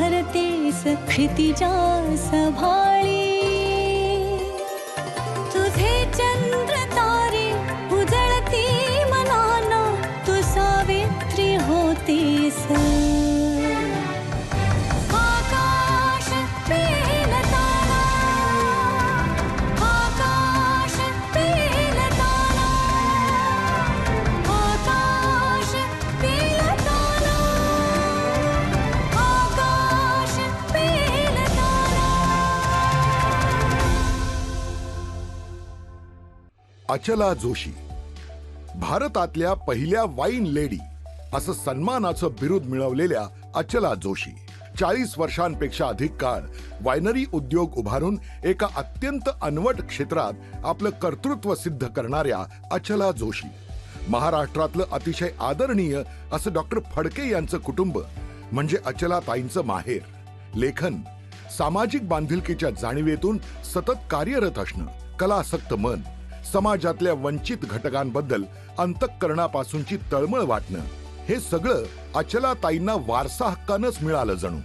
धरते सखति जा सभा अचला जोशी. भारतातल्या पहिल्या वाईन लेडी असं सन्मानाचं बिरुद मिळवलेल्या अचला जोशी. चाळीस वर्षांपेक्षा अधिक काळ वायनरी उद्योग उभारून एका अत्यंत अनवट क्षेत्रात आपलं कर्तृत्व सिद्ध करणाऱ्या अचला जोशी. महाराष्ट्रातलं अतिशय आदरणीय असं डॉक्टर फडके यांचं कुटुंब म्हणजे अचलाताईंचं माहेर. लेखन सामाजिक बांधिलकीच्या जाणीवेतून सतत कार्यरत असणं कलासक्त मन. समाजातल्या वंचित घटकांबद्दल अंतःकरणापासूनची तळमळ वाटणं हे सगळं अचलाताईंना वारसा हक्कानंच मिळालं जणू.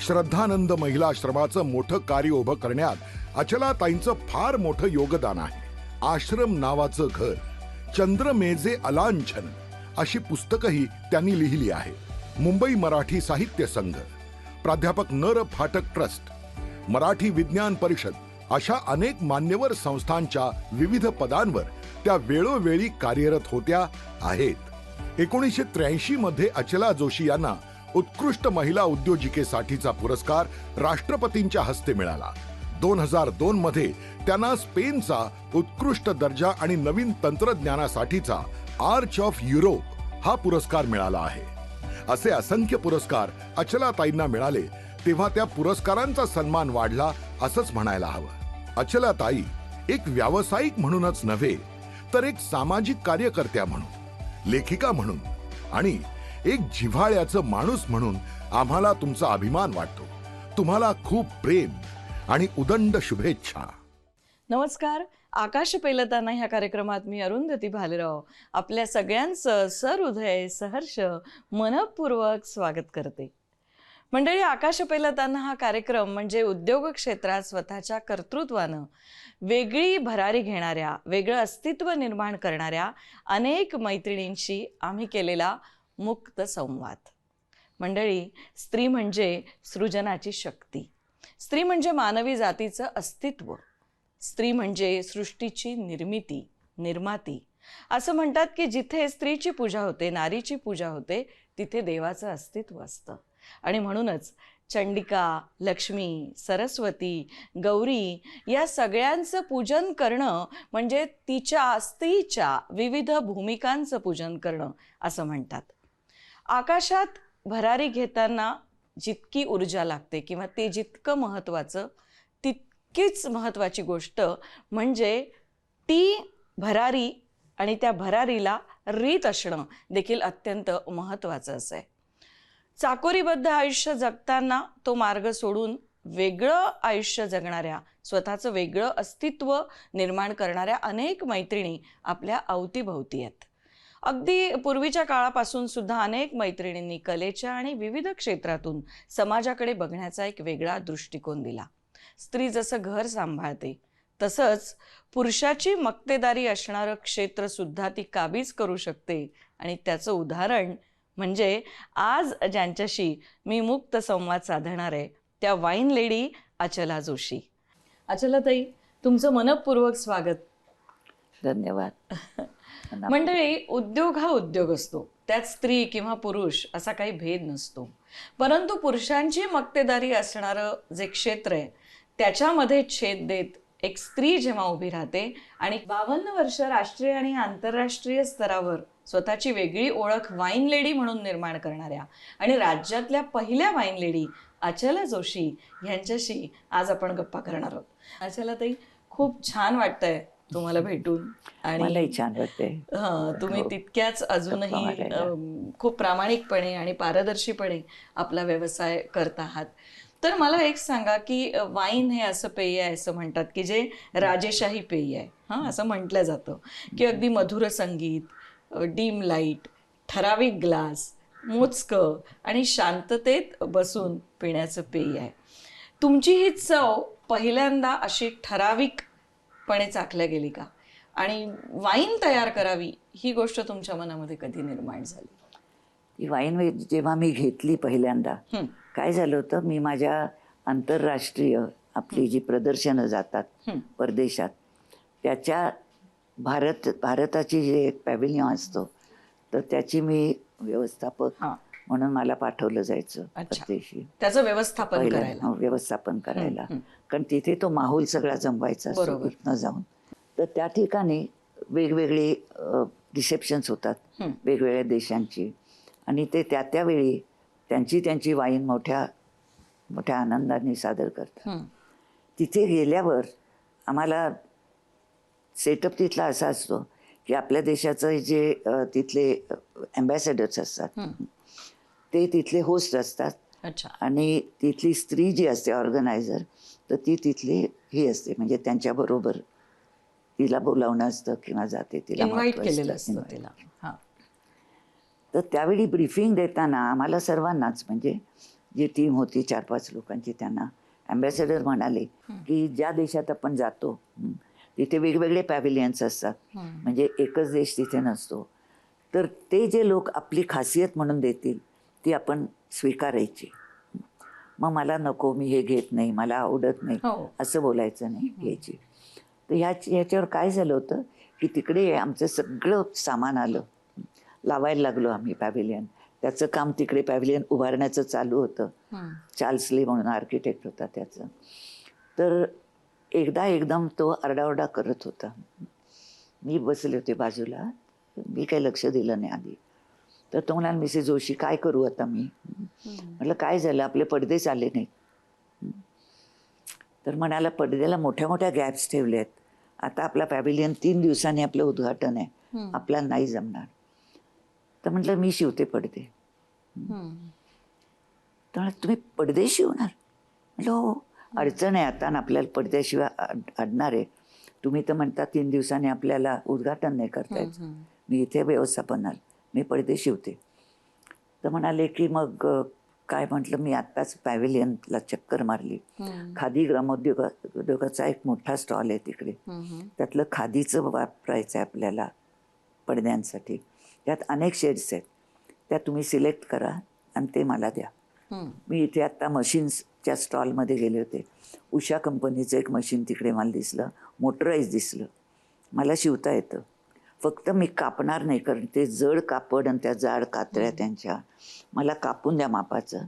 श्रद्धानंद महिला आश्रमाचं मोठं कार्य उभं करण्यात अचलाताईंचं फार मोठं योगदान आहे. आश्रम नावाचं घर चंद्रमेजे अलांछन अशी पुस्तकही त्यांनी लिहिली आहे. मुंबई मराठी साहित्य संघ प्राध्यापक नर फाटक ट्रस्ट मराठी विज्ञान परिषद अशा अनेक मान्यवर संस्थांच्या विविध पदांवर त्या वेळोवेळी कार्यरत होत्या आहेत. एकोणीसशे त्र्याऐंशी मध्ये अचला जोशी यांना उत्कृष्ट महिला उद्योजिकेसाठीचा पुरस्कार राष्ट्रपतींच्या हस्ते मिळाला. दोन हजार दोन मध्ये त्यांना स्पेनचा उत्कृष्ट दर्जा आणि नवीन तंत्रज्ञानासाठीचा आर्च ऑफ युरोप हा पुरस्कार मिळाला आहे. असे असंख्य पुरस्कार अचलाताईंना मिळाले तेव्हा त्या पुरस्कारांचा सन्मान वाढला असंच म्हणायला हवं. अचलाताई एक व्यावसायिक म्हणूनच नव्हे तर एक सामाजिक कार्यकर्त्या म्हणून लेखिका म्हणून आणि एक जिव्हाळ्याचं माणूस म्हणून आम्हाला तुमचा अभिमान वाटतो. तुम्हाला खूप प्रेम आणि उदंड शुभेच्छा. नमस्कार. आकाश पेलताना ह्या कार्यक्रमात मी अरुंधती भालेराव. आपल्या सगळ्यांचं सहृदय सहर्ष मनपूर्वक स्वागत करते. मंडळी आकाश पेलताना हा कार्यक्रम म्हणजे उद्योग क्षेत्रात स्वतःच्या कर्तृत्वानं वेगळी भरारी घेणाऱ्या वेगळं अस्तित्व निर्माण करणाऱ्या अनेक मैत्रिणींशी आम्ही केलेला मुक्त संवाद. मंडळी स्त्री म्हणजे सृजनाची शक्ती. स्त्री म्हणजे मानवी जातीचं अस्तित्व. स्त्री म्हणजे सृष्टीची निर्मिती निर्माती. असं म्हणतात की जिथे स्त्रीची पूजा होते नारीची पूजा होते तिथे देवाचं अस्तित्व असतं. आणि म्हणूनच चंडिका लक्ष्मी सरस्वती गौरी या सगळ्यांचं पूजन करणं म्हणजे तिच्या स्त्रीच्या विविध भूमिकांचं पूजन करणं असं म्हणतात. आकाशात भरारी घेताना जितकी ऊर्जा लागते किंवा ते जितकं महत्त्वाचं तितकीच महत्त्वाची गोष्ट म्हणजे ती भरारी आणि त्या भरारीला रीत असणं देखील अत्यंत महत्त्वाचं असं आहे. चाकोरीबद्ध आयुष्य जगताना तो मार्ग सोडून वेगळं आयुष्य जगणाऱ्या स्वतःचं वेगळं अस्तित्व निर्माण करणाऱ्या अनेक मैत्रिणी आपल्या अवतीभवती आहेत. अगदी पूर्वीच्या काळापासून सुद्धा अनेक मैत्रिणींनी कलेच्या आणि विविध क्षेत्रातून समाजाकडे बघण्याचा एक वेगळा दृष्टिकोन दिला. स्त्री जसं घर सांभाळते तसंच पुरुषाची मक्तेदारी असणारं क्षेत्र सुद्धा ती काबीज करू शकते आणि त्याचं उदाहरण म्हणजे आज ज्यांच्याशी मी मुक्त संवाद साधणार आहे त्या वाईन लेडी अचला जोशी. अचलाताई तुमचं मनपूर्वक स्वागत. धन्यवाद. मंडळी उद्योग हा उद्योग असतो. त्यात स्त्री किंवा पुरुष असा काही भेद नसतो. परंतु पुरुषांची मक्तेदारी असणारं जे क्षेत्र आहे त्याच्यामध्ये छेद देत एक स्त्री जेव्हा उभी राहते आणि बावन्न वर्ष राष्ट्रीय आणि आंतरराष्ट्रीय स्तरावर स्वतःची वेगळी ओळख वाईन लेडी म्हणून निर्माण करणाऱ्या आणि राज्यातल्या पहिल्या वाईन लेडी अचला जोशी यांच्याशी आज आपण गप्पा करणार आहोत. अचला ताई खूप छान वाटतंय तुम्हाला भेटून आणि मलाही छान वाटते हं, तुम्ही हो. तितक्याच अजूनही खूप प्रामाणिकपणे आणि पारदर्शीपणे आपला व्यवसाय करत आहात. तर मला एक सांगा की वाईन हे असं पेय आहे असं म्हणतात की जे राजेशाही पेय आहे. हां असं म्हटलं जातं. की अगदी मधुर संगीत डीम लाइट ठराविक ग्लास मोजकं आणि शांततेत बसून पिण्याचं पेय आहे. तुमची ही चव पहिल्यांदा अशी ठराविकपणे चाखल्या गेली का? आणि वाईन तयार करावी ही गोष्ट तुमच्या मनामध्ये कधी निर्माण झाली? ती वाईन जेव्हा मी घेतली पहिल्यांदा काय झालं होतं? मी माझ्या आंतरराष्ट्रीय आपली जी प्रदर्शनं जातात. परदेशात त्याच्या भारत भारताची जे एक पॅव्हिलियन असतो तर त्याची मी व्यवस्थापक हां म्हणून मला पाठवलं जायचं अच्छा. परदेशी त्याचं व्यवस्थापन पहिल्या- करायला हो, व्यवस्थापन करायला हं. कारण तिथे तो माहोल सगळा जमवायचा असतो बरोबर. इथनं जाऊन तर त्या ठिकाणी वेगवेगळे रिसेप्शन्स होतात हं. वेगवेगळ्या देशांची आणि ते त्या त्यावेळी त्यांची त्यांची वाईन मोठ्या मोठ्या आनंदाने सादर करतात हं, तिथे गेल्यावर आम्हाला सेटअप तिथला असा असतो की आपल्या देशाचं जे तिथले अँबॅसेडर्स असतात. ते तिथले होस्ट असतात. अच्छा. आणि तिथली स्त्री जी असते ऑर्गनायझर तर ती तिथली ही असते म्हणजे त्यांच्याबरोबर तिला बोलावणं असतं किंवा जाते तिला तर त्यावेळी ब्रीफिंग देताना आम्हाला सर्वांनाच म्हणजे जी टीम होती चार पाच लोकांची त्यांना अँबॅसेडर म्हणाले की ज्या देशात आपण जातो तिथे वेगवेगळे पॅव्हिलियन्स असतात. म्हणजे एकच देश तिथे नसतो. तर ते जे लोक आपली खासियत म्हणून देतील ती आपण स्वीकारायची. मग मला नको मी हे घेत नाही मला आवडत नाही हो. असं बोलायचं नाही घ्यायची तर ह्या ह्याच्यावर काय झालं होतं की तिकडे आमचं सगळं सामान आलं. लावायला लागलो आम्ही पॅव्हिलियन त्याचं काम तिकडे पॅव्हिलियन उभारण्याचं चालू होतं. हं, चार्ल्स म्हणून आर्किटेक्ट होता त्याचं. तर एकदा एकदम तो आरडाओरडा करत होता. मी बसले होते बाजूला. मी काही लक्ष दिलं नाही आधी. तर तो म्हणाला मिसेस जोशी काय करू आता मी? म्हटलं काय झालं? आपले पडदेच आले नाहीत. तर म्हणाला पडद्याला मोठ्या मोठ्या गॅप्स ठेवले आहेत. आता आपला पॅव्हिलियन तीन दिवसांनी आपलं उद्घाटन आहे. हं, आपल्याला नाही जमणार. तर म्हटलं मी शिवते पडदे. हं. तर तुम्ही पडदे शिवणार? म्हटलं हो. अडचण आहे आता आणि आपल्याला पडद्याशिवाय अड- अडणार आहे. तुम्ही तर म्हणता तीन दिवसांनी आपल्याला उद्घाटन नाही करता हं, मी इथे व्यवस्थापनाल मी पडदे शिवते. तर म्हणाले की मग काय म्हटलं? मी आत्ताच पॅव्हिलियनला चक्कर मारली. खादी ग्रामोद्योग उद्योगाचा एक मोठा स्टॉल आहे तिकडे. त्यातलं खादीचं वापरायचं आहे आपल्याला पडद्यांसाठी. त्यात अनेक शेड्स आहेत. त्या तुम्ही सिलेक्ट करा आणि ते मला द्या. मी इथे आत्ता मशीन्सच्या स्टॉलमध्ये गेले होते. उषा कंपनीचं एक मशीन तिकडे मला दिसलं. मोटराईज दिसलं. मला शिवता येतं. फक्त मी कापणार नाही कारण ते जड कापड आणि त्या जाड कात्र्या त्यांच्या मला कापून द्या मापाचं.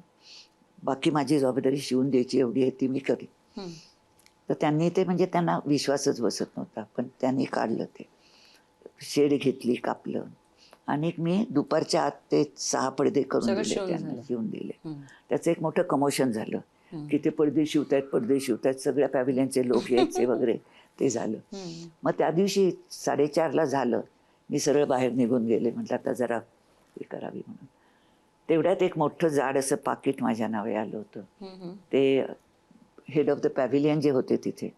बाकी माझी जबाबदारी शिवून द्यायची एवढी आहे ती मी करीन. हं. तर त्यांनी ते म्हणजे त्यांना विश्वासच बसत नव्हता पण त्यांनी काढलं ते. शेड घेतली कापलं. आणि मी दुपारच्या आत ते सहा पडदे करून दिले त्यांना. शिवून दिले. त्याचं एक मोठं कमोशन झालं. की ते पडदे शिवतायत पडदे शिवतायत सगळ्या पॅव्हिलियनचे लोक यायचे वगैरे ते झालं. मग त्या दिवशी साडेचारला झालं. मी सरळ बाहेर निघून गेले. म्हटलं आता जरा हे करावी म्हणून. तेवढ्यात एक मोठं जाड असं पाकिट माझ्या नावे आलं होतं. ते हेड ऑफ द पॅव्हिलियन जे होते तिथे.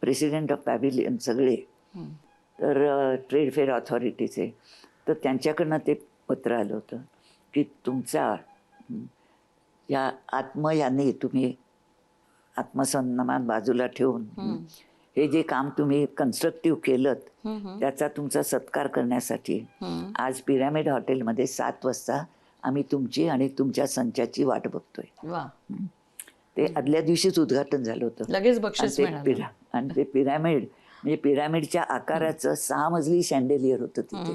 प्रेसिडेंट ऑफ पॅव्हिलियन सगळे. तर ट्रेड फेअर ऑथॉरिटीचे तर त्यांच्याकडनं ते पत्र आलं होतं की तुमचा या आत्म याने तुम्ही आत्मसन्मान बाजूला ठेवून हं, जे काम तुम्ही कन्स्ट्रक्टिव्ह केलं. त्याचा तुमचा सत्कार करण्यासाठी. आज पिरामिड हॉटेलमध्ये सात वाजता आम्ही तुमची आणि तुमच्या संचाची वाट बघतोय. ते आदल्या दिवशीच उद्घाटन झालं होतं. लगेच बक्षीस आणि ते पिरामिड म्हणजे पिरामिडच्या आकाराचं सहा मजली शँडेलियर होतं तिथे.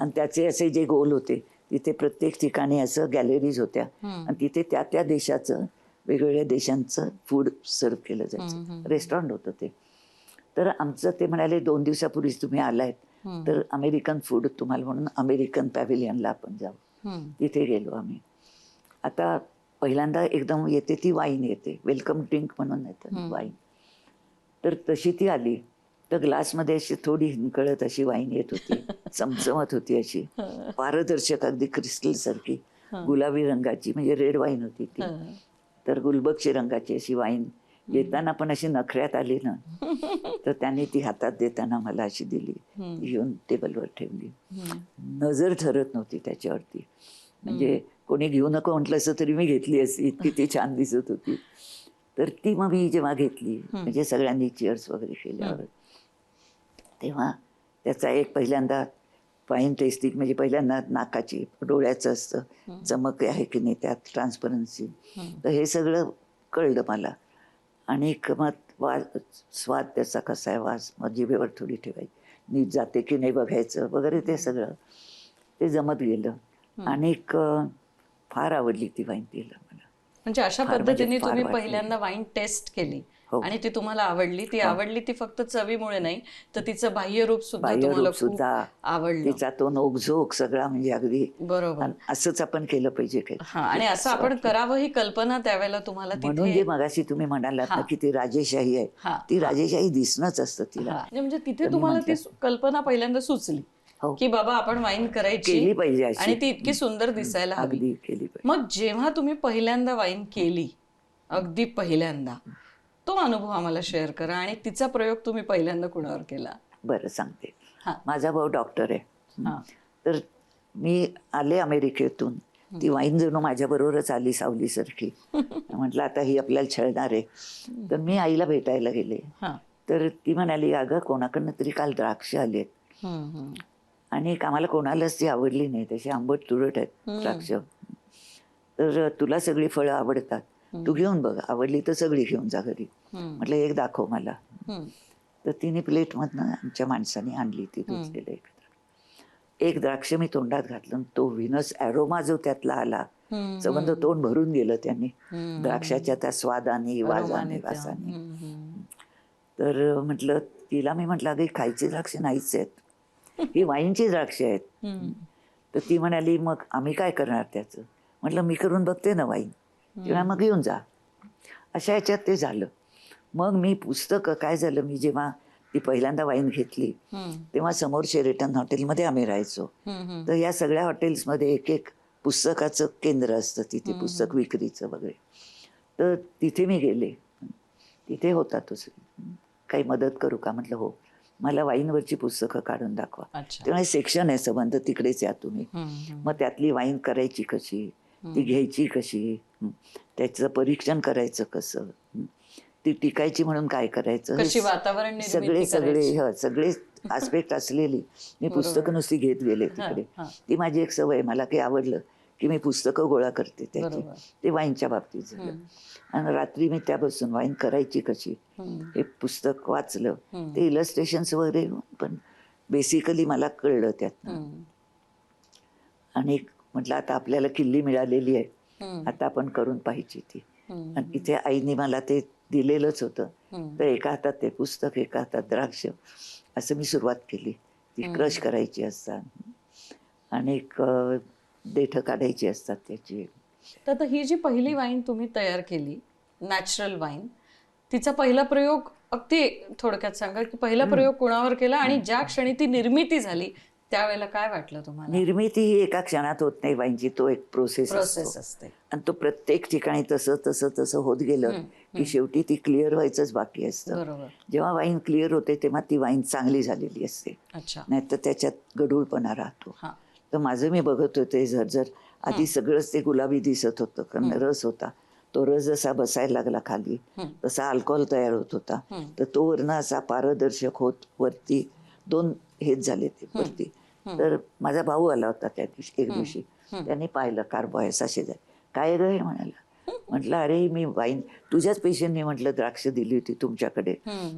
आणि त्याचे असे जे गोल होते तिथे प्रत्येक ठिकाणी असं गॅलरीज होत्या. आणि तिथे त्या त्या देशाचं वेगवेगळ्या देशांचं फूड सर्व केलं जायचं. रेस्टॉरंट होतं ते तर आमचं ते म्हणाले दोन दिवसापूर्वीच तुम्ही आलायत. तर अमेरिकन फूड तुम्हाला म्हणून अमेरिकन पॅव्हिलियनला आपण जाऊ. तिथे गेलो आम्ही आता पहिल्यांदा एकदम येते ती वाईन येते वेलकम ड्रिंक म्हणून येतं. वाईन तर तशी ती आली तर ग्लासमध्ये अशी थोडी हिंकळत अशी वाईन येत होती चमचमत होती अशी. पारदर्शक अगदी क्रिस्टल सारखी. गुलाबी रंगाची म्हणजे रेड वाईन होती ती. तर गुलबक्षी रंगाची अशी वाईन येताना पण अशी नखऱ्यात आली ना तर त्याने ती हातात देताना मला अशी दिली. घेऊन टेबलवर ठेवली. नजर ठरत नव्हती त्याच्यावरती. म्हणजे कोणी घेऊ नको म्हटलं असं तरी मी घेतली असती इतकी ती छान दिसत होती. तर ती मग मी जेव्हा घेतली म्हणजे सगळ्यांनी चिअर्स वगैरे केल्यावर. तेव्हा त्याचा एक पहिल्यांदा फाईन टेस्टिंग म्हणजे पहिल्यांदा नाकाची डोळ्याचं असतं चमक आहे की नाही त्यात ट्रान्सपरन्सी तर हे सगळं कळलं मला. आणि मग वास स्वाद त्याचा कसा आहे वास मग जिभेवर थोडी ठेवायची. नीट जाते की नाही बघायचं वगैरे ते सगळं. ते जमत गेलं. आणि फार आवडली ती वाईन तिला मला. म्हणजे अशा म्हणजे पद्धतीने फार तुम्ही. पहिल्यांदा वाईन टेस्ट केली. आणि ती तुम्हाला आवडली ती आवडली ती फक्त चवीमुळे नाही तर तिचं बाह्य रूप सुद्धा तुम्हाला खूप सुद्धा आवडलं. तिचा तो नोकझोक सगळा म्हणजे अगदी बरोबर. आणि असंच आपण केलं पाहिजे काही. हा आणि असं आपण करावं ही कल्पना त्यावेळेला तुम्हाला म्हणून तिथे जे मगाशी तुम्ही म्हणालात ना हा. की ती राजेशाही आहे हा, ती राजेशाही दिसणंच असतं तिला. हा. म्हणजे तिथे तुम्हाला ती सु- कल्पना पहिल्यांदा सुचली हो. की बाबा आपण वाईन करायची पाहिजे अशी. आणि ती इतकी सुंदर दिसायला हवी. अगदी केली पाहिजे. मग जेव्हा तुम्ही पहिल्यांदा वाईन केली अगदी पहिल्यांदा तो अनुभव आम्हाला शेअर करा आणि तिचा प्रयोग तुम्ही पहिल्यांदा कुणावर केला? बरं सांगते. हा. माझा भाऊ डॉक्टर आहे. हा. तर मी आले अमेरिकेतून. ती वाईन जणू माझ्याबरोबरच आली सावलीसारखी. म्हटलं आता ही आपल्याला छळणार आहे. तर मी आईला भेटायला गेले. हा. तर ती म्हणाली अगं कोणाकडनं तरी काल द्राक्ष हम्म, हम्म. आणि आम्हाला कोणालाच ती आवडली नाही. तशी आंबट तुरट आहेत द्राक्ष. तर तुला सगळी फळं आवडतात. तू घेऊन बघ आवडली तर सगळी घेऊन जा घरी. म्हटलं एक दाखव मला. तर तिने प्लेटमधनं आमच्या माणसाने आणली ती धुतलेलं एक द्राक्ष. एक द्राक्ष मी तोंडात घातलं तो विनस ॲरोमा जो त्यातला आला. संबंध तोंड भरून गेलं त्यांनी. द्राक्षाच्या त्या स्वादाने वाजाने. वासाने. तर म्हटलं तिला मी म्हटलं अगं ही खायची द्राक्ष नाहीच आहेत ही वाईनची द्राक्ष आहेत. तर ती म्हणाली मग आम्ही काय करणार त्याचं म्हटलं मी करून बघते ना वाईन तेव्हा मग येऊन जा. अशा ह्याच्यात ते झालं. मग मी पुस्तकं काय झालं मी जेव्हा ती पहिल्यांदा वाईन घेतली. तेव्हा समोर शेरेटन हॉटेलमध्ये आम्ही राहायचो. तर या सगळ्या हॉटेल्समध्ये एक एक पुस्तकाचं केंद्र असतं तिथे पुस्तक विक्रीचं वगैरे. तर तिथे मी गेले. तिथे होता तो काही मदत करू का? म्हटलं हो मला वाईनवरची पुस्तकं काढून दाखवा. तेव्हा सेक्शन आहे संबंध तिकडेच या तुम्ही. मग त्यातली वाईन करायची कशी? ती घ्यायची कशी. त्याचं परीक्षण करायचं कसं. ती टिकायची म्हणून काय करायचं वातावरण सगळे सगळे. ह, सगळे आस्पेक्ट असलेली मी पुस्तकं नुसती घेत गेले तिकडे. ती माझी एक सवय. मला काही आवडलं की मी पुस्तकं गोळा करते त्याची. ते वाईनच्या बाबतीत झालं आणि रात्री मी त्यापासून वाईन करायची कशी. हे पुस्तक वाचलं. ते इलस्ट्रेशन्स वगैरे पण बेसिकली मला कळलं त्यात. आणि म्हटलं आता आपल्याला किल्ली मिळालेली आहे. आता आपण करून पाहिजे ती. आणि इथे आईने मला ते दिलेलंच होतं. तर एका हातात ते पुस्तक एका हातात द्राक्ष. असं मी सुरुवात केली. ती क्रश करायची असतात. आणि देठं काढायची असतात त्याची. तर ही जी पहिली वाईन तुम्ही तयार केली नॅचरल वाईन तिचा पहिला प्रयोग अगदी थोडक्यात सांगा की पहिला प्रयोग कुणावर केला आणि ज्या क्षणी ती निर्मिती झाली त्यावेळेला काय वाटलं तुम्हाला? निर्मिती ही एका क्षणात होत नाही वाईनची तो एक प्रोसेस प्रोसेस असतो. आणि तो प्रत्येक ठिकाणी तसं तसं तसं होत गेलं की शेवटी ती क्लिअर व्हायचंच बाकी असतं. जेव्हा वाईन क्लिअर होते तेव्हा ती वाईन चांगली झालेली असते. अच्छा. नाहीतर त्याच्यात गडूळपणा राहतो. हा. तर माझं मी बघत होते झरझर आधी सगळंच ते गुलाबी दिसत होतं कारण रस होता. तो रस जसा बसायला लागला खाली तसा अल्कोहोल तयार होत होता. तर तो वरनं असा पारदर्शक होत वरती दोन हेच झाले ते वरती. तर माझा भाऊ आला होता त्या दिवशी एक दिवशी. त्यांनी पाहिलं कार्बोहायस असे जाय काय ग हे म्हणाला. म्हटलं अरे मी वाईन तुझ्याच पेशंटने म्हटलं द्राक्ष दिली होती तुमच्याकडे.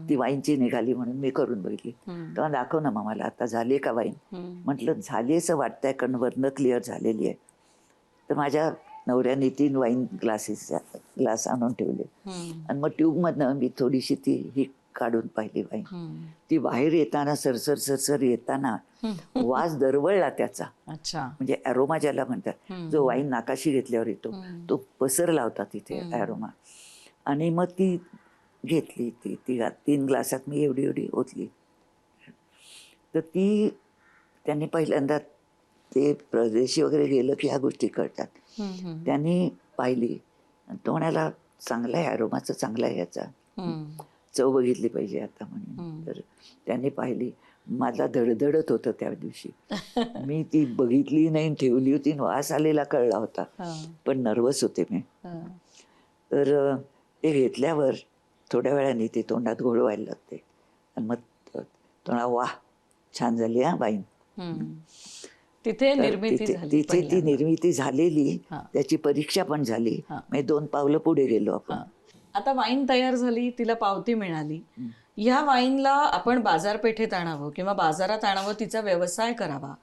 ती वाईनची निघाली म्हणून मी करून बघितली. तेव्हा दाखव ना मग मला आता झाली का वाईन. म्हटलं झाली असं वाटतंय कारण वरनं क्लिअर झालेली आहे. तर माझ्या नवऱ्याने तीन वाईन ग्लासेस ग्लास आणून ठेवले. आणि मग ट्यूबमधनं मी थोडीशी ती ही काढून पाहिली हम्म. ती बाहेर येताना सरसर सरसर येताना वास दरवळला त्याचा. अच्छा. म्हणजे ॲरोमा ज्याला म्हणतात. जो वाईन नाकाशी घेतल्यावर येतो तो पसरला होता तिथे ॲरोमा आणि मग ती घेतली ती ती तीन ग्लासात मी एवढी एवढी ओतली. तर ती त्यांनी पहिल्यांदा ते प्रदेशी वगैरे गेलं की ह्या गोष्टी कळतात. त्यांनी पाहिली. तो म्हणाला चांगला आहे अरोमाचं चांगला आहे याचा. चव बघितली पाहिजे आता म्हणून तर त्यांनी पाहिली मला धडधडत होतं त्या दिवशी मी ती बघितली नाही ठेवली होती वास आलेला कळला होता पण नर्वस होते मी. तर ते घेतल्यावर थोड्या वेळाने ते तोंडात घोळ व्हायला लागते आणि मग तो म्हणाला, वाह छान झाली हा बाईन. तिथे निर्मिती तिथे ती. निर्मिती झालेली. त्याची परीक्षा पण झाली. म्हणजे दोन पावलं पुढे गेलो आपण. आता वाईन तयार झाली तिला पावती मिळाली. ह्या वाईनला आपण बाजारपेठेत आणावं किंवा बाजारात आणावं तिचा व्यवसाय करावा.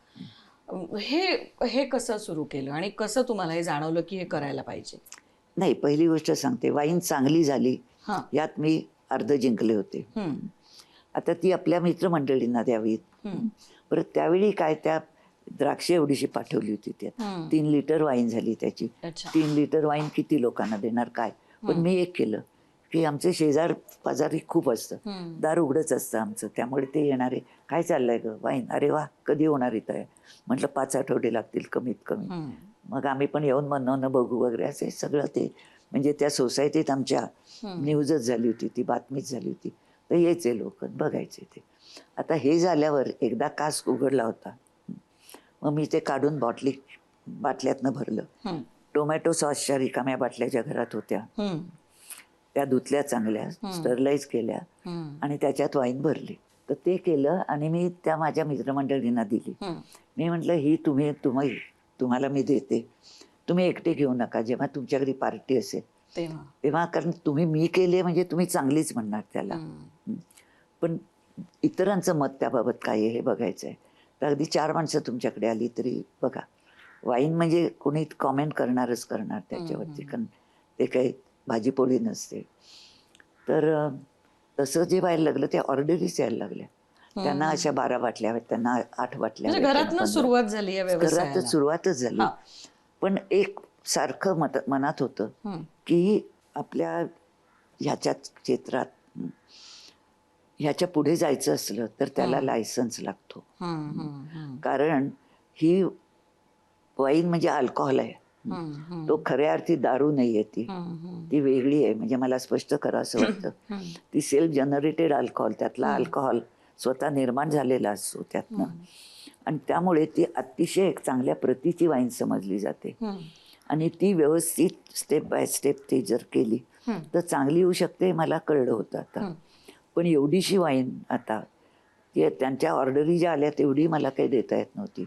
हे हे कसं सुरू केलं आणि कसं तुम्हाला हे जाणवलं की हे करायला पाहिजे? नाही पहिली गोष्ट सांगते. वाईन चांगली झाली यात मी अर्ध जिंकले होते. आता ती आपल्या मित्रमंडळींना द्यावीत. परत त्यावेळी काय त्या द्राक्षे एवढीशी पाठवली होती त्यात. तीन लिटर वाईन झाली त्याची. तीन लिटर वाईन किती लोकांना देणार काय? पण मी एक केलं की आमचे शेजार पाजारी खूप असतं. दार उघडच असतं आमचं. त्यामुळे ते येणारे काय चाललंय ग? वाईन अरे वा कधी होणार इथं? आहे म्हटलं पाच आठवडे लागतील कमीत कमी. मग आम्ही पण येऊन म्हणणं बघू वगैरे असे सगळं ते म्हणजे त्या सोसायटीत आमच्या न्यूजच झाली होती ती बातमीच झाली होती. तर यायचे लोक बघायचे ते. आता हे झाल्यावर एकदा कास्क उघडला होता. मग मी ते काढून बॉटली बाटल्यातनं भरलं. टोमॅटो सॉसच्या रिकाम्या बाटल्या ज्या घरात होत्या. त्या धुतल्या चांगल्या स्टरलाइज केल्या. आणि त्याच्यात वाईन भरली. तर ते केलं आणि मी त्या माझ्या मित्रमंडळींना दिली. मी म्हटलं ही तुम्ही तुम्ही तुम्हाला मी देते. तुम्ही एकटे घेऊ नका. जेव्हा तुमच्या घरी पार्टी असेल. तेव्हा. कारण तुम्ही मी केली म्हणजे तुम्ही चांगलीच म्हणणार त्याला. पण इतरांचं मत त्याबाबत काय आहे हे बघायचं आहे तर अगदी चार माणसं तुमच्याकडे आली तरी बघा. वाईन म्हणजे कोणी कॉमेंट करणारच करणार त्याच्यावरती. कारण ते काही भाजीपोळी नसते. तर तसं जे व्हायला लागलं त्या ऑर्डरीच यायला लागल्या. त्यांना अशा बारा बाटल्या त्यांना आठ बाटल्या म्हणजे त्यांना सुरुवात झाली घरातच सुरुवातच झाली. पण एक सारखं मत मनात होतं. की आपल्या ह्याच्या क्षेत्रात ह्याच्या पुढे जायचं असलं तर त्याला लायसन्स लागतो. कारण ही वाईन म्हणजे अल्कोहोल आहे. तो खऱ्या अर्थी दारू नाही आहे ती. ती वेगळी आहे. म्हणजे मला स्पष्ट करा असं वाटतं. ती सेल्फ जनरेटेड अल्कोहोल त्यातला अल्कोहोल स्वतः निर्माण झालेला असतो त्यातनं. आणि त्यामुळे ती अतिशय एक चांगल्या प्रतीची वाईन समजली जाते. आणि ती व्यवस्थित स्टेप बाय स्टेप ती जर केली तर चांगली होऊ शकते मला कळलं होतं आता. पण एवढीशी वाईन आता त्यांच्या ऑर्डरी ज्या आल्या तेवढी मला काही देता येत नव्हती.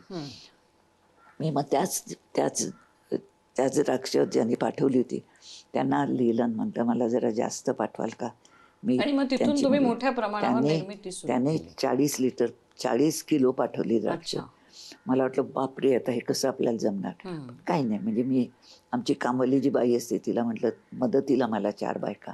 मी मग त्याच त्याच त्याच द्राक्ष ज्यांनी पाठवली होती त्यांना लिहिलं म्हटलं मला जरा जास्त पाठवाल का मी तुम्ही मोठ्या प्रमाणावर त्यांनी- चाळीस लिटर चाळीस किलो पाठवली द्राक्ष. मला वाटलं बापरे आता हे कसं आपल्याला जमणार. काही नाही म्हणजे मी आमची कामवाली जी बाई असते तिला म्हटलं मदतीला मला चार बायका.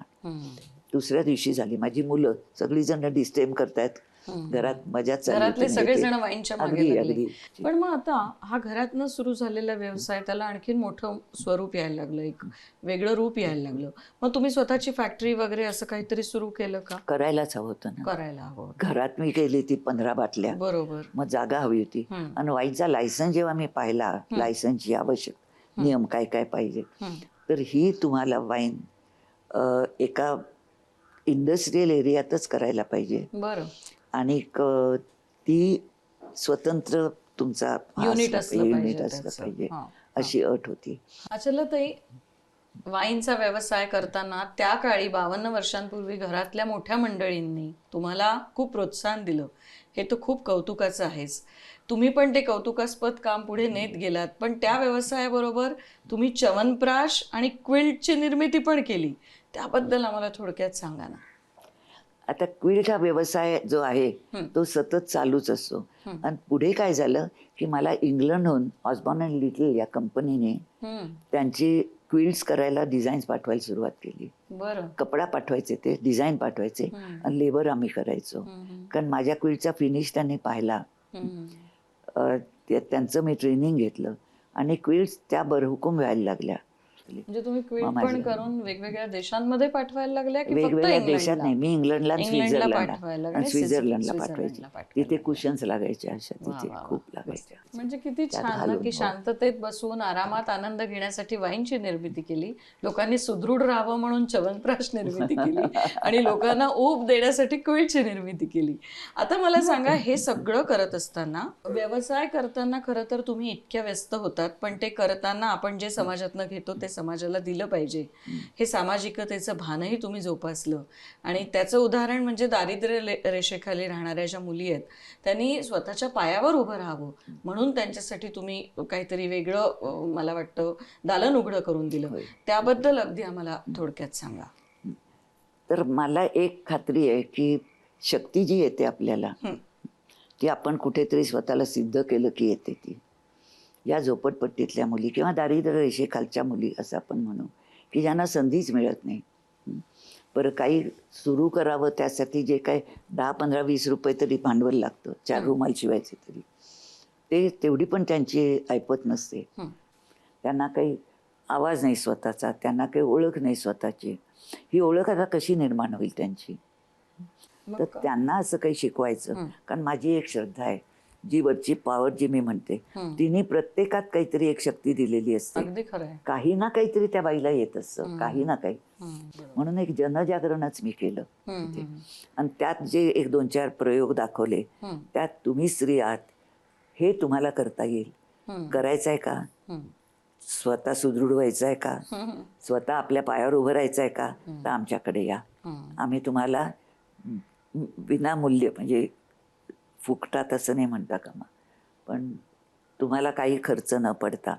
दुसऱ्या दिवशी झाली माझी मुलं सगळीजण डिस्टेम करतायत घरात मजा घरातले होती. सगळे जण ते- वाईनच्या मागे लागले. पण मग आता हा घरातनं सुरू झालेला व्यवसाय त्याला आणखीन मोठं स्वरूप यायला लागलं एक वेगळं रूप यायला लागलं. मग तुम्ही स्वतःची फॅक्टरी वगैरे असं काहीतरी सुरू केलं का? करायलाच हवं होतं ना. करायला हवं घरात मी केली ती पंधरा बाटल्या. बरोबर. मग जागा हवी होती. आणि वाईनचा लायसन्स जेव्हा मी पाहिला लायसन्सची आवश्यक नियम काय काय पाहिजे. तर ही तुम्हाला वाईन एका इंडस्ट्रीयल एरियातच करायला पाहिजे. बरं. आणि ती स्वतंत्र तुमचा युनिट असला- पाहिजे असलं त्याचं. पाहिजे. अशी अट होती. अचलताई वाईनचा व्यवसाय करताना त्या काळी बावन्न वर्षांपूर्वी घरातल्या मोठ्या मंडळींनी तुम्हाला खूप प्रोत्साहन दिलं. हे तर खूप कौतुकाचं आहेच. तुम्ही पण ते कौतुकास्पद काम पुढे नेत गेलात. पण त्या व्यवसायाबरोबर तुम्ही च्यवनप्राश आणि क्विल्टची निर्मिती पण केली. त्याबद्दल आम्हाला थोडक्यात सांगा ना. आता क्विल्ट हा व्यवसाय जो आहे. तो सतत चालूच असतो. आणि पुढे काय झालं की मला इंग्लंडहून ऑस्बॉर्न अँड लिटल या कंपनीने त्यांची क्विल्ट्स करायला डिझाईन्स पाठवायला सुरुवात केली. बरं. कपडा पाठवायचे ते डिझाईन पाठवायचे. आणि लेबर आम्ही करायचो. कारण माझ्या क्विल्टचा फिनिश त्यांनी पाहिला. त्यांचं मी ट्रेनिंग घेतलं आणि क्विल्ट्स त्या बरहुकूम व्हायला लागल्या. म्हणजे तुम्ही क्विट पण करून वेगवेगळ्या देशांमध्ये पाठवायला लागल्या की फक्त वेगवेगळ्या देशात? नाही मी इंग्लंडला स्वित्झर्लंडला लागले, स्वित्झर्लंडला पाठवायचे तिथे लागले. कुशन्स लागायचे अशा तिथे. खूप लागायच्या म्हणजे किती छान की. शांततेत बसून आरामात आनंद घेण्यासाठी वाईनची निर्मिती केली लोकांनी सुदृढ राहावं म्हणून च्यवनप्राश निर्मिती केली आणि लोकांना ऊब देण्यासाठी क्विलची निर्मिती केली आता मला सांगा हे सगळं करत असताना व्यवसाय करताना खरं तर तुम्ही इतक्या व्यस्त होतात पण ते करताना आपण जे समाजातनं घेतो ते समाजाला दिलं पाहिजे. हे सामाजिकतेचं भानही तुम्ही जोपासलं. आणि त्याचं उदाहरण म्हणजे दारिद्र्य रेषेखाली राहणाऱ्या ज्या मुली आहेत त्यांनी स्वतःच्या पायावर उभं राहावं. म्हणून त्यांच्यासाठी तुम्ही काहीतरी वेगळं मला वाटतं दालन उघडं करून दिलं. त्याबद्दल अगदी आम्हाला थोडक्यात सांगा. तर मला एक खात्री आहे की शक्ती जी येते आपल्याला. ती आपण कुठेतरी स्वतःला सिद्ध केलं की येते ती. या झोपडपट्टीतल्या मुली किंवा दारिद्र्य रेषेखालच्या मुली असं आपण म्हणू की ज्यांना संधीच मिळत नाही. बरं काही सुरू करावं त्यासाठी जे काय दहा पंधरा वीस रुपये तरी भांडवल लागतं चार रुमाल शिवायचे तरी. ते तेवढी पण त्यांची ऐपत नसते. त्यांना काही आवाज नाही स्वतःचा त्यांना काही ओळख नाही स्वतःची. ही ओळख आता कशी निर्माण होईल त्यांची? तर त्यांना असं काही शिकवायचं. कारण माझी एक श्रद्धा आहे. जी वरची पावर जी मी म्हणते. तिने प्रत्येकात काहीतरी एक शक्ती दिलेली असते. काही ना काहीतरी त्या बाईला येत असतं. काही ना काही. म्हणून एक जनजागरणच मी केलं आणि त्यात जे एक दोन चार प्रयोग दाखवले त्यात तुम्ही स्त्री आहात हे तुम्हाला करता येईल. करायचं आहे का? स्वतः सुदृढ व्हायचं आहे का स्वतः आपल्या पायावर उभं राहायचं आहे का तर आमच्याकडे या. आम्ही तुम्हाला विनामूल्य म्हणजे फुकटात असं नाही म्हणता कामा. पण तुम्हाला काही खर्च न पडता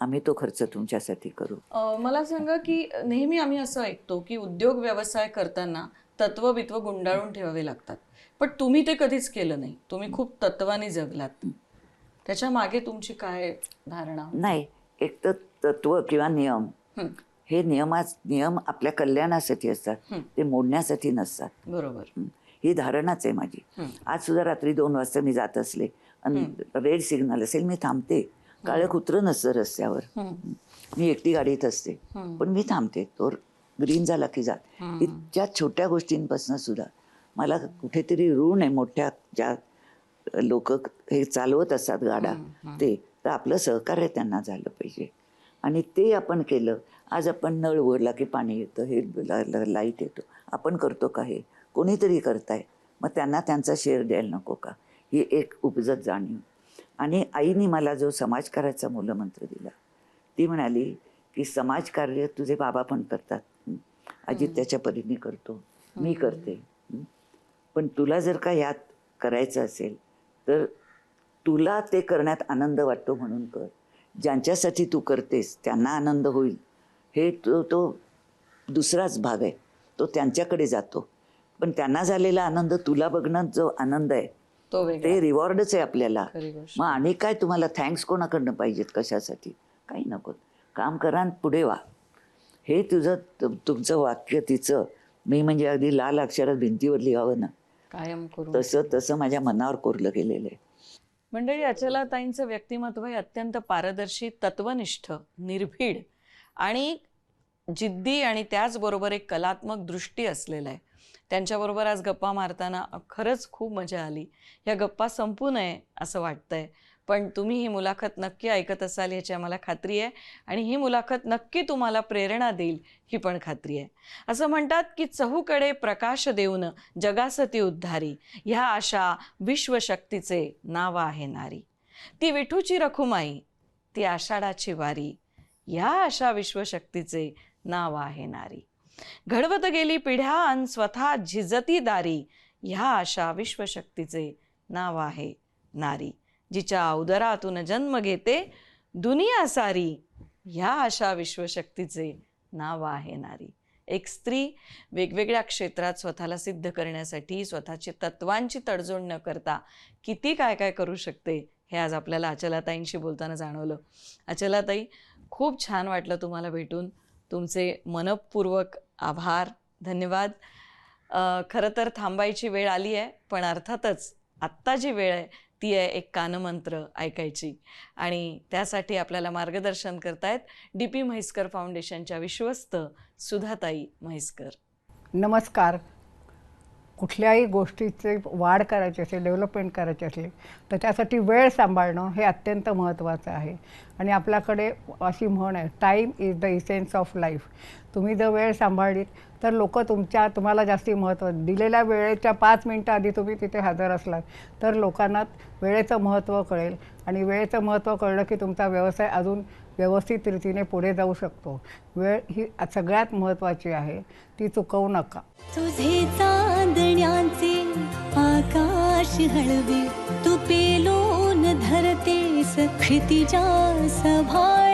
आम्ही तो खर्च तुमच्यासाठी करू. मला सांगा की नेहमी आम्ही असं ऐकतो की उद्योग व्यवसाय करताना तत्व बित्व गुंडाळून ठेवावे लागतात. पण तुम्ही ते कधीच केलं नाही. तुम्ही खूप तत्वाने जगलात. त्याच्यामागे तुमची काय धारणा? नाही एक तर तत्व किंवा नियम. हं, नियमाच नियम आपल्या कल्याणासाठी असतात. ते मोडण्यासाठी नसतात. बरोबर. हं. धारणाच आहे माझी. आज सुद्धा रात्री दोन वाजता मी जात असले आणि रेड सिग्नल असेल मी थांबते. काळं कुत्रं नसतं रस्त्यावर. मी एकटी गाडीत असते. पण मी थांबते. तो ग्रीन झाला की जात. इतक्या छोट्या गोष्टींपासून सुद्धा मला कुठेतरी ऋण आहे. मोठ्या ज्या लोक हे चालवत असतात गाड्या ते तर आपलं सहकार्य त्यांना झालं पाहिजे. आणि ते आपण केलं आज आपण नळ उघडला की पाणी येतं हे लाइट येतो. आपण करतो का हे? कोणीतरी करताय मग त्यांना त्यांचा शेअर द्यायला नको का? ही एक उपजत जाणीव. आणि आईने मला जो समाजकाराचा मूलमंत्र दिला ती म्हणाली की समाजकार्य तुझे बाबा पण करतात. अजित त्याच्या परीने करतो. मी करते. पण तुला जर का यात करायचं असेल तर तुला ते करण्यात आनंद वाटतो म्हणून कर. ज्यांच्यासाठी तू करतेस त्यांना आनंद होईल. हे तो तो दुसराच भाग आहे. तो त्यांच्याकडे जातो. पण त्यांना झालेला आनंद तुला बघणं जो आनंद आहे तो ते रिवॉर्डच आहे आपल्याला. मग आणि काय तुम्हाला थँक्स कोणाकडनं पाहिजेत कशासाठी? काही नको. काम करा पुढे वा. हे तुझं तुमचं वाक्य तिचं. मी म्हणजे अगदी लाल अक्षरात भिंतीवर लिहावं ना. कायम तसं तसं माझ्या मनावर कोरलं गेलेलं आहे. मंडळी अचलाताईंचं व्यक्तिमत्व हे अत्यंत पारदर्शी तत्वनिष्ठ निर्भीड आणि जिद्दी आणि त्याचबरोबर एक कलात्मक दृष्टी असलेलं आहे. त्यांच्याबरोबर आज गप्पा मारताना खरंच खूप मजा आली. ह्या गप्पा संपू नये असं वाटतंय. पण तुम्ही ही मुलाखत नक्की ऐकत असाल याची आम्हाला खात्री आहे आणि ही मुलाखत नक्की तुम्हाला प्रेरणा देईल ही पण खात्री आहे. असं म्हणतात की चहूकडे प्रकाश देऊन जगासती उद्धारी ह्या अशा विश्वशक्तीचे नाव आहे नारी. ती विठूची रखुमाई ती आषाढाची वारी ह्या आशा विश्वशक्तीचे नाव आहे नारी. घडवत गेली पिढ्या अन स्वतः झिजती दारी ह्या आशा विश्वशक्तीचे नाव आहे. नारी जिच्या उदरातून जन्म घेते दुनिया सारी ह्या अशा विश्वशक्तीचे नाव आहे नारी. एक स्त्री वेगवेगळ्या क्षेत्रात स्वतःला सिद्ध करण्यासाठी स्वतःची तत्वांची तडजोड न करता किती काय काय करू शकते हे आज आपल्याला अचलाताईंशी बोलताना जाणवलं. अचलाताई खूप छान वाटलं तुम्हाला भेटून. तुमचे मनपूर्वक आभार धन्यवाद. खरं तर थांबायची वेळ आली आहे पण अर्थातच आत्ता जी वेळ आहे ती आहे एक कानमंत्र ऐकायची. आणि त्यासाठी आपल्याला मार्गदर्शन करतायत डी पी म्हैसकर फाउंडेशनच्या विश्वस्त सुधाताई म्हैसकर. नमस्कार. कुठल्याही गोष्टीचे वाढ करायची असेल डेव्हलपमेंट करायची असेल तर त्यासाठी वेळ सांभाळणं हे अत्यंत महत्त्वाचं आहे. आणि आपल्याकडे अशी म्हण आहे time is the essence of life तुम्ही जर वेळ सांभाळली तर लोक तुमच्या तुम्हाला जास्ती महत्त्व दिलेल्या वेळेच्या पाच मिनटं आधी तुम्ही तिथे हजर असलात तर लोकांना वेळेचं महत्त्व कळेल. आणि वेळेचं महत्त्व कळलं की तुमचा व्यवसाय अजून व्यवस्थित रीतीने पुढे जाऊ शकतो. वेळ ही सगळ्यात महत्त्वाची आहे. ती चुकवू नका. तुझे आकाश हळवे तू पेलोन धरतेस क्षितिजा सभा